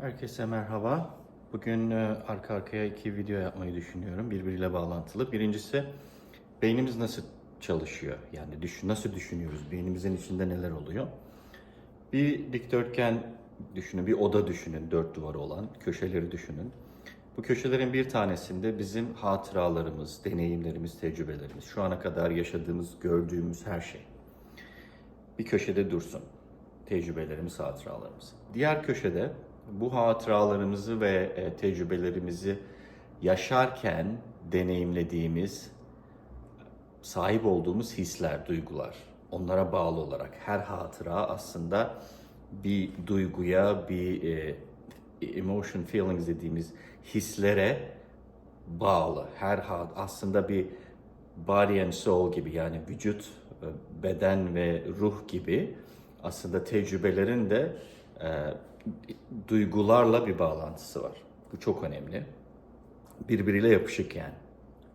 Herkese merhaba. Bugün e, arka arkaya iki video yapmayı düşünüyorum. Birbiriyle bağlantılı. Birincisi beynimiz nasıl çalışıyor? Yani düşün, nasıl düşünüyoruz? Beynimizin içinde neler oluyor? Bir dikdörtgen düşünün, bir oda düşünün, dört duvarı olan. Köşeleri düşünün. Bu köşelerin bir tanesinde bizim hatıralarımız, deneyimlerimiz, tecrübelerimiz, şu ana kadar yaşadığımız, gördüğümüz her şey bir köşede dursun. Tecrübelerimiz, hatıralarımız. Diğer köşede bu hatıralarımızı ve e, tecrübelerimizi yaşarken deneyimlediğimiz, sahip olduğumuz hisler, duygular, onlara bağlı olarak her hatıra aslında bir duyguya, bir e, emotion feelings dediğimiz hislere bağlı. Her ha- aslında bir body and soul gibi yani vücut, e, beden ve ruh gibi aslında tecrübelerin de duygularla bir bağlantısı var. Bu çok önemli. Birbiriyle yapışık yani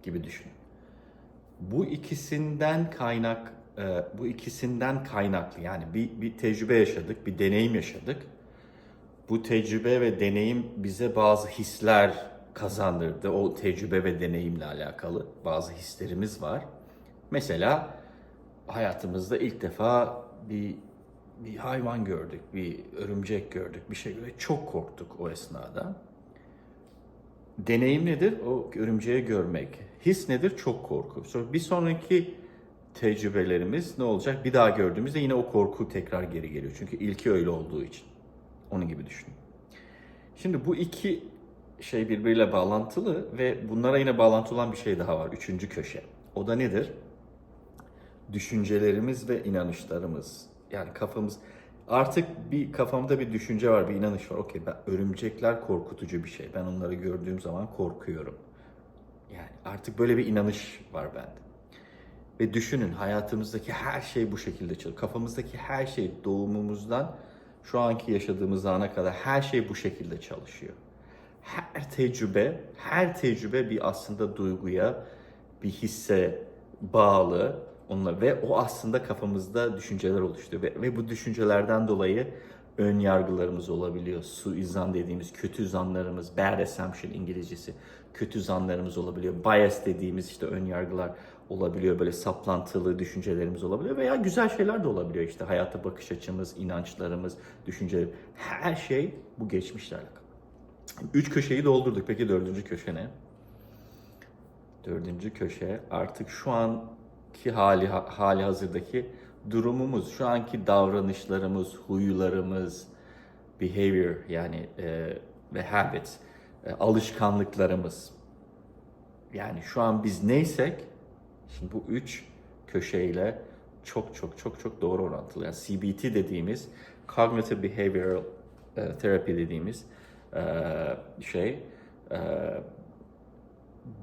gibi düşünün. Bu ikisinden kaynak, e, bu ikisinden kaynaklı yani bir, bir tecrübe yaşadık, bir deneyim yaşadık. Bu tecrübe ve deneyim bize bazı hisler kazandırdı. O tecrübe ve deneyimle alakalı bazı hislerimiz var. Mesela hayatımızda ilk defa bir bir hayvan gördük, bir örümcek gördük, bir şey ve çok korktuk o esnada. Deneyim nedir? O örümceği görmek. His nedir? Çok korku. Sonra bir sonraki tecrübelerimiz ne olacak? Bir daha gördüğümüzde yine o korku tekrar geri geliyor. Çünkü ilki öyle olduğu için. Onun gibi düşünün. Şimdi bu iki şey birbiriyle bağlantılı ve bunlara yine bağlantılı olan bir şey daha var. Üçüncü köşe. O da nedir? Düşüncelerimiz ve inanışlarımız. Yani kafamız artık bir kafamda bir düşünce var, bir inanış var. Okey ben örümcekler korkutucu bir şey. Ben onları gördüğüm zaman korkuyorum. Yani artık böyle bir inanış var bende. Ve düşünün hayatımızdaki her şey bu şekilde çalışıyor. Kafamızdaki her şey doğumumuzdan şu anki yaşadığımız ana kadar her şey bu şekilde çalışıyor. Her tecrübe, her tecrübe bir aslında duyguya, bir hisse bağlı onunla ve o aslında kafamızda düşünceler oluşturuyor ve, ve bu düşüncelerden dolayı ön yargılarımız olabiliyor. Suizan dediğimiz kötü zanlarımız, bad assumption İngilizcesi, kötü zanlarımız olabiliyor. Bias dediğimiz işte ön yargılar olabiliyor. Böyle saplantılı düşüncelerimiz olabiliyor veya güzel şeyler de olabiliyor. İşte hayata bakış açımız, inançlarımız, düşünceler. Her şey bu geçmişle alakalı. Üç köşeyi doldurduk. Peki dördüncü köşe ne? Dördüncü köşe artık şu anki hali hali hazırdaki durumumuz, şu anki davranışlarımız, huylarımız, behavior yani e, ve habits, e, alışkanlıklarımız. Yani şu an biz neysek, şimdi bu üç köşeyle çok çok çok çok doğru orantılı. Yani CBT dediğimiz, Cognitive Behavioral e, Therapy dediğimiz e, şey, e,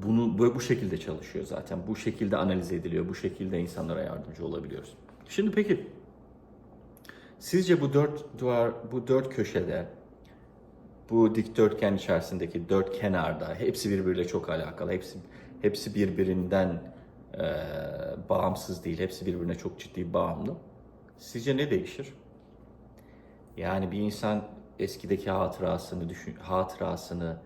bunu bu şekilde çalışıyor zaten. Bu şekilde analiz ediliyor. Bu şekilde insanlara yardımcı olabiliyoruz. Şimdi peki sizce bu dört duvar, bu dört köşede bu dikdörtgen içerisindeki dört kenarda hepsi birbiriyle çok alakalı. Hepsi hepsi birbirinden e, bağımsız değil. Hepsi birbirine çok ciddi bağımlı. Sizce ne değişir? Yani bir insan eskideki hatırasını düşün, hatırasını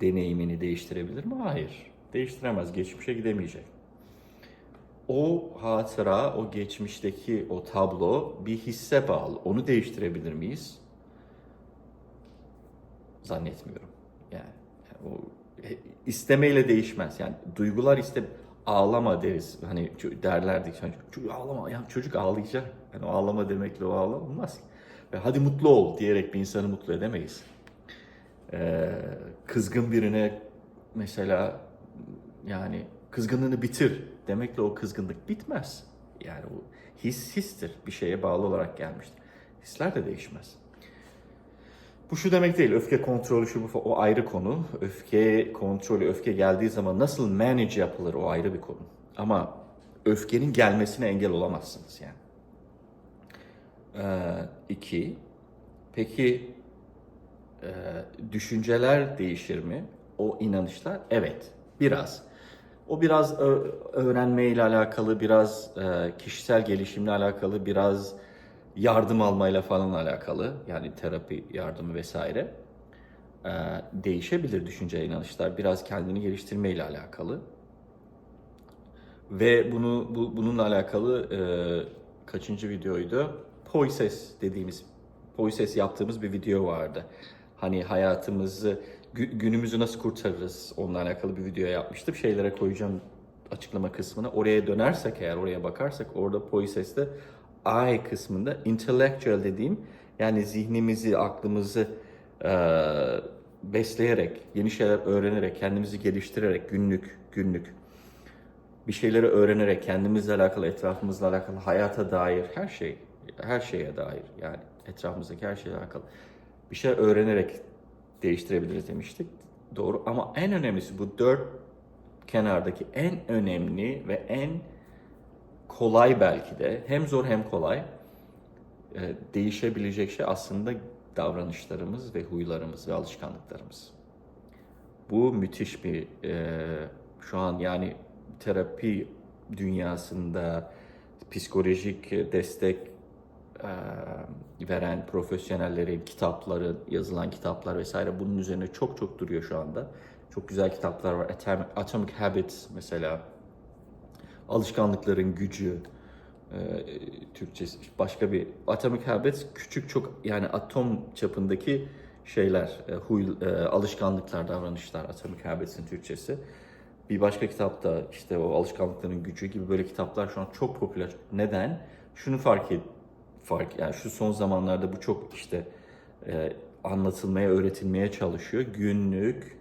deneyimini değiştirebilir mi? Hayır. Değiştiremez. Geçmişe gidemeyecek. O hatıra, o geçmişteki o tablo bir hisse bağlı. Onu değiştirebilir miyiz? Zannetmiyorum. Yani, o istemeyle değişmez. Yani duygular iste ağlama deriz. Hani derlerdik. Hani, çocuk ağlama. Ya çocuk ağlayacak. Yani o ağlama demekle o ağlama olmaz. Ve hadi mutlu ol diyerek bir insanı mutlu edemeyiz. Ee, kızgın birine mesela yani kızgınlığını bitir demekle o kızgınlık bitmez. Yani o his histir. Bir şeye bağlı olarak gelmiştir. Hisler de değişmez. Bu şu demek değil. Öfke kontrolü şu bu o ayrı konu. Öfke kontrolü, öfke geldiği zaman nasıl manage yapılır o ayrı bir konu. Ama öfkenin gelmesine engel olamazsınız yani. Ee, iki, peki e, düşünceler değişir mi? O inanışlar? Evet, biraz. O biraz ö- öğrenmeyle alakalı, biraz e, kişisel gelişimle alakalı, biraz yardım almayla falan alakalı. Yani terapi yardımı vesaire. e, değişebilir düşünce inanışlar. Biraz kendini geliştirme ile alakalı. Ve bunu bu, bununla alakalı e, kaçıncı videoydu? Poises dediğimiz, Poises yaptığımız bir video vardı. Hani hayatımızı, gü- günümüzü nasıl kurtarırız onunla alakalı bir video yapmıştım. Şeylere koyacağım açıklama kısmına. Oraya dönersek eğer, oraya bakarsak orada Poises'te I kısmında intellectual dediğim yani zihnimizi, aklımızı e, besleyerek, yeni şeyler öğrenerek, kendimizi geliştirerek günlük günlük bir şeyleri öğrenerek kendimizle alakalı, etrafımızla alakalı, hayata dair her şey, her şeye dair yani etrafımızdaki her şeye alakalı bir şey öğrenerek değiştirebiliriz demiştik. Doğru ama en önemlisi bu dört kenardaki en önemli ve en kolay belki de hem zor hem kolay e, değişebilecek şey aslında davranışlarımız ve huylarımız ve alışkanlıklarımız. Bu müthiş bir e, şu an yani terapi dünyasında psikolojik destek e, veren profesyonellerin kitapları, yazılan kitaplar vesaire bunun üzerine çok çok duruyor şu anda. Çok güzel kitaplar var. Atomic, Atomic Habits mesela. Alışkanlıkların gücü. E, Türkçesi başka bir Atomic Habits küçük çok yani atom çapındaki şeyler, e, huy, e, alışkanlıklar, davranışlar Atomic Habits'in Türkçesi. Bir başka kitapta işte o alışkanlıkların gücü gibi böyle kitaplar şu an çok popüler. Neden? Şunu fark et, fark yani şu son zamanlarda bu çok işte e, anlatılmaya, öğretilmeye çalışıyor. Günlük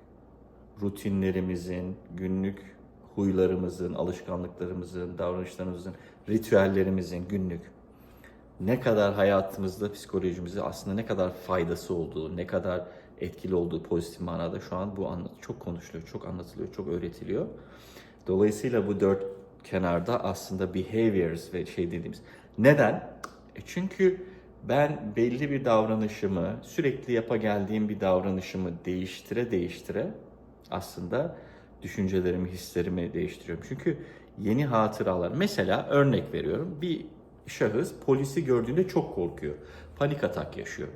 rutinlerimizin, günlük huylarımızın, alışkanlıklarımızın, davranışlarımızın, ritüellerimizin günlük ne kadar hayatımızda psikolojimize aslında ne kadar faydası olduğu, ne kadar etkili olduğu pozitif manada şu an bu çok konuşuluyor, çok anlatılıyor, çok öğretiliyor. Dolayısıyla bu dört kenarda aslında behaviors ve şey dediğimiz. Neden? E çünkü ben belli bir davranışımı, sürekli yapa geldiğim bir davranışımı değiştire değiştire aslında düşüncelerimi, hislerimi değiştiriyorum. Çünkü yeni hatıralar, mesela örnek veriyorum bir şahıs polisi gördüğünde çok korkuyor. Panik atak yaşıyor.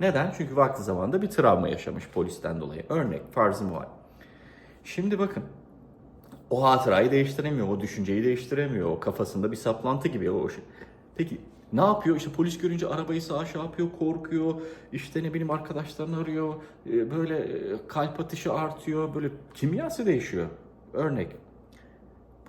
Neden? Çünkü vakti zamanında bir travma yaşamış polisten dolayı. Örnek, farzım var. Şimdi bakın, o hatırayı değiştiremiyor, o düşünceyi değiştiremiyor, o kafasında bir saplantı gibi o şey. Peki ne yapıyor? İşte polis görünce arabayı sağa şey yapıyor, korkuyor. İşte ne bileyim arkadaşlarını arıyor. Ee, Böyle e, kalp atışı artıyor. Böyle kimyası değişiyor. Örnek.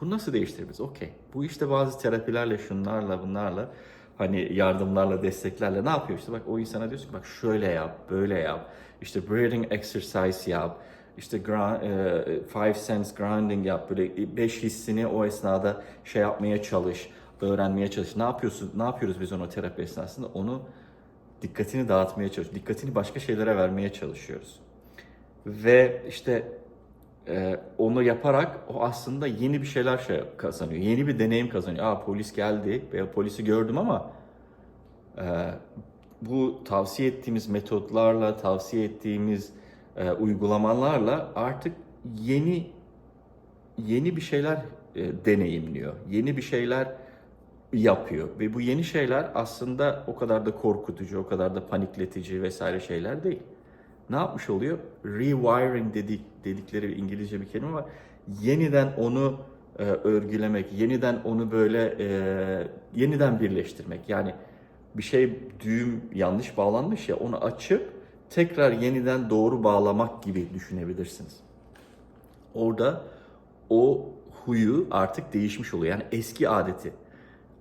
Bunu nasıl değiştirebiliriz? Okey. Bu işte bazı terapilerle, şunlarla, bunlarla hani yardımlarla, desteklerle ne yapıyor? İşte bak o insana diyorsun ki bak şöyle yap, böyle yap. İşte breathing exercise yap. İşte gra- e, five sense grounding yap. Böyle beş hissini o esnada şey yapmaya çalış, öğrenmeye çalış. Ne yapıyorsun? Ne yapıyoruz biz onu terapi esnasında? Onu dikkatini dağıtmaya çalışıyoruz. Dikkatini başka şeylere vermeye çalışıyoruz. Ve işte e, onu yaparak o aslında yeni bir şeyler şey kazanıyor. Yeni bir deneyim kazanıyor. Aa polis geldi veya polisi gördüm ama e, bu tavsiye ettiğimiz metotlarla, tavsiye ettiğimiz e, uygulamalarla artık yeni yeni bir şeyler e, deneyimliyor. Yeni bir şeyler yapıyor ve bu yeni şeyler aslında o kadar da korkutucu, o kadar da panikletici vesaire şeyler değil. Ne yapmış oluyor? Rewiring dedik, dedikleri bir İngilizce bir kelime var. Yeniden onu e, örgülemek, yeniden onu böyle e, yeniden birleştirmek. Yani bir şey düğüm yanlış bağlanmış ya onu açıp tekrar yeniden doğru bağlamak gibi düşünebilirsiniz. Orada o huyu artık değişmiş oluyor. Yani eski adeti.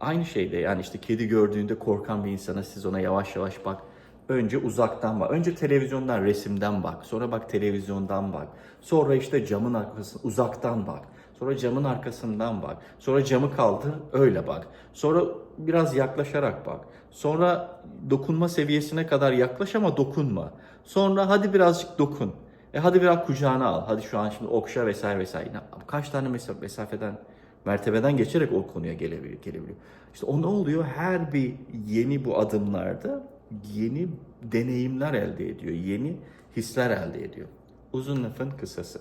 Aynı şeyde yani işte kedi gördüğünde korkan bir insana siz ona yavaş yavaş bak. Önce uzaktan bak. Önce televizyondan, resimden bak. Sonra bak televizyondan bak. Sonra işte camın arkasından uzaktan bak. Sonra camın arkasından bak. Sonra camı kaldır öyle bak. Sonra biraz yaklaşarak bak. Sonra dokunma seviyesine kadar yaklaş ama dokunma. Sonra hadi birazcık dokun. E hadi biraz kucağına al. Hadi şu an şimdi okşa vesaire vesaire. Kaç tane mesa- mesafeden, mertebeden geçerek o konuya gelebiliyor. gelebiliyor. İşte o ne oluyor? Her bir yeni bu adımlarda yeni deneyimler elde ediyor. Yeni hisler elde ediyor. Uzun lafın kısası.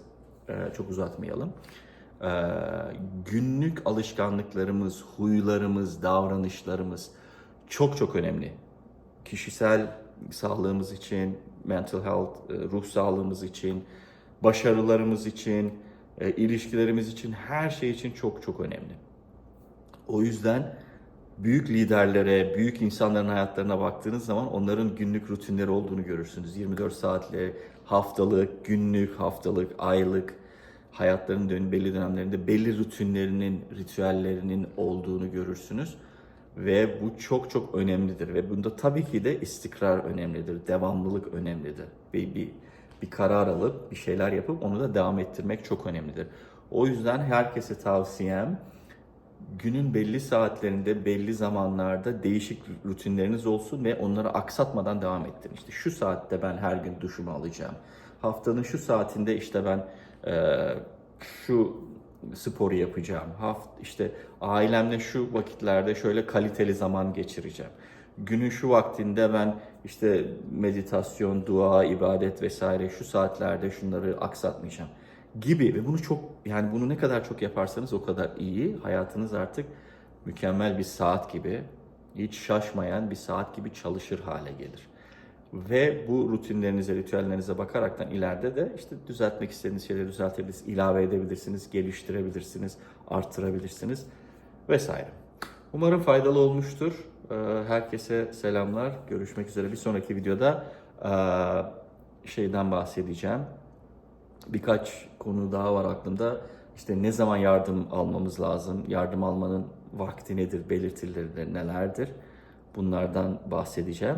Ee, çok uzatmayalım. Ee, günlük alışkanlıklarımız, huylarımız, davranışlarımız çok çok önemli. Kişisel sağlığımız için, mental health, e, ruh sağlığımız için, başarılarımız için, e, ilişkilerimiz için, her şey için çok çok önemli. O yüzden büyük liderlere, büyük insanların hayatlarına baktığınız zaman onların günlük rutinleri olduğunu görürsünüz. 24 saatle, haftalık, günlük, haftalık, aylık hayatlarının dön belli dönemlerinde belli rutinlerinin, ritüellerinin olduğunu görürsünüz. Ve bu çok çok önemlidir ve bunda tabii ki de istikrar önemlidir, devamlılık önemlidir. Bir, bir, bir karar alıp bir şeyler yapıp onu da devam ettirmek çok önemlidir. O yüzden herkese tavsiyem günün belli saatlerinde, belli zamanlarda değişik rutinleriniz olsun ve onları aksatmadan devam ettirin. İşte şu saatte ben her gün duşumu alacağım. Haftanın şu saatinde işte ben eee, şu sporu yapacağım. Haft işte ailemle şu vakitlerde şöyle kaliteli zaman geçireceğim. Günün şu vaktinde ben işte meditasyon, dua, ibadet vesaire şu saatlerde şunları aksatmayacağım gibi ve bunu çok yani bunu ne kadar çok yaparsanız o kadar iyi. Hayatınız artık mükemmel bir saat gibi, hiç şaşmayan bir saat gibi çalışır hale gelir. Ve bu rutinlerinize, ritüellerinize bakaraktan ileride de işte düzeltmek istediğiniz şeyleri düzeltebilirsiniz, ilave edebilirsiniz, geliştirebilirsiniz, arttırabilirsiniz vesaire. Umarım faydalı olmuştur. Ee, Herkese selamlar. Görüşmek üzere. Bir sonraki videoda eee, şeyden bahsedeceğim birkaç konu daha var aklımda. İşte ne zaman yardım almamız lazım, yardım almanın vakti nedir, belirtileri nelerdir? Bunlardan bahsedeceğim.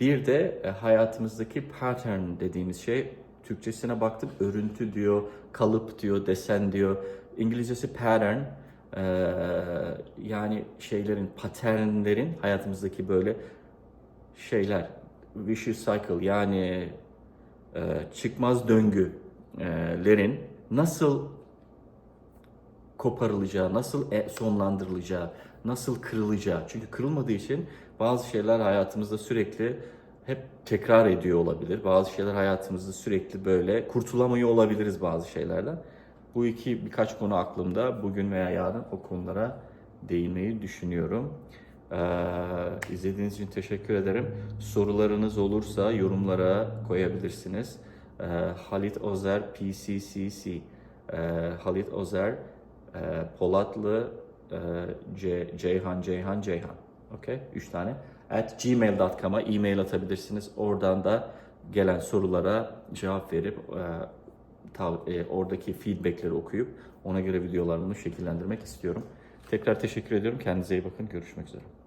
Bir de e, hayatımızdaki pattern dediğimiz şey, Türkçesine baktım örüntü diyor, kalıp diyor, desen diyor. İngilizcesi pattern. Ee, yani şeylerin, paternlerin hayatımızdaki böyle şeyler, vicious cycle yani e, çıkmaz döngülerin nasıl koparılacağı, nasıl e- sonlandırılacağı, nasıl kırılacağı. Çünkü kırılmadığı için bazı şeyler hayatımızda sürekli hep tekrar ediyor olabilir. Bazı şeyler hayatımızda sürekli böyle kurtulamıyor olabiliriz bazı şeylerden. Bu iki birkaç konu aklımda. Bugün veya yarın o konulara değinmeyi düşünüyorum. Ee, izlediğiniz için teşekkür ederim. Sorularınız olursa yorumlara koyabilirsiniz. Ee, Halit Ozer PCCC ee, Halit Ozer e, Polatlı e, Ce- Ceyhan Ceyhan Ceyhan. Okay? Üç tane. At gmail.com'a e-mail atabilirsiniz. Oradan da gelen sorulara cevap verip e, e, oradaki feedbackleri okuyup ona göre videolarımı şekillendirmek istiyorum. Tekrar teşekkür ediyorum. Kendinize iyi bakın. Görüşmek üzere.